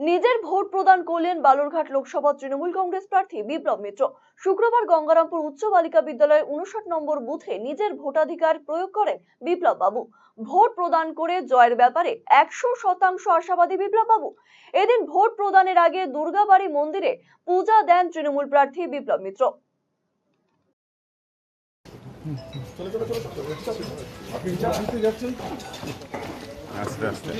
নিজের ভোট প্রদান করলেন বালুরঘাট লোকসভা তৃণমূল কংগ্রেস প্রার্থী বিপ্লব মিত্র শুক্রবার গঙ্গারামপুর উচ্চ বালিকা বিদ্যালয়ের উনষাট নম্বর বুথে নিজের ভোটাধিকার প্রয়োগ করেন বিপ্লব বাবু ভোট প্রদান করে জয়ের ব্যাপারে একশো শতাংশ আশাবাদী বিপ্লব বাবু এদিন ভোট প্রদানের আগে দুর্গাবাড়ি মন্দিরে পূজা দেন তৃণমূল প্রার্থী বিপ্লব মিত্র আস্তে আস্তে।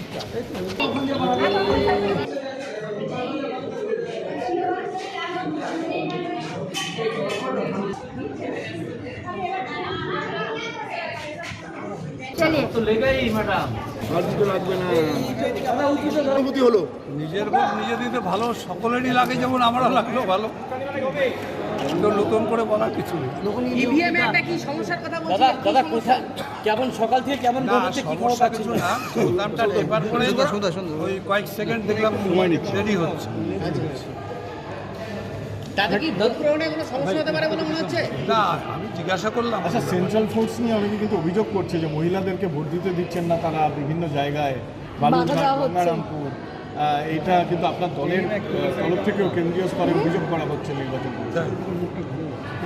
তো লেগেই ম্যাডাম। অনুভূতি হলো? নিজের নিজে দিতে ভালো সকলেরই লাগে যেমন আমারও লাগল ভালো। নতুন করে বলার কিছু নেই। ইভিএম এ একটা কি সমস্যার কথা বলছি? দাদা দাদা কোথায় কেমন সকাল থেকে কেমন না ভোট হচ্ছে কি খবর পাচ্ছেন? না। প্রোগ্রামটা এবার করে ওই কয়েক সেকেন্ড দেখলাম দেরি হচ্ছে। তাতে কি ভোট গ্রহণে কোনো সমস্যা হতে পারে বলে মনে হচ্ছে? না আমি জিজ্ঞাসা করলাম। আচ্ছা সেন্ট্রাল ফোর্স নিয়ে অনেকে কিন্তু অভিযোগ করছে যে মহিলাদেরকে ভোট দিতে দিচ্ছেন না তারা বিভিন্ন জায়গায়। গঙ্গারামপুর এটা কিন্তু আপনার দলের তরফ থেকেও কেন্দ্রীয় স্তরে অভিযোগ করা হচ্ছে নির্বাচন তাই।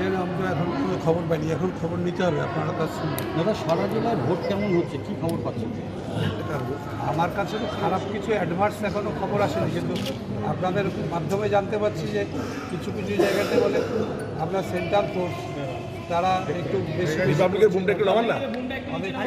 এর আমরা এখন কোনো খবর পাইনি এখন খবর নিতে হবে আপনারা কাছে দাদা সারা জেলায় ভোট কেমন হচ্ছে? কি খবর পাচ্ছেন? আমার কাছে তো খারাপ কিছু অ্যাডভান্স এখনও খবর আসেনি কিন্তু আপনাদের মাধ্যমে জানতে পারছি যে কিছু কিছু জায়গাতে বলে আপনার সেন্ট্রাল ফোর্স তারা একটু বেশি রিপাবলিকের বুমটা একটু নামান না?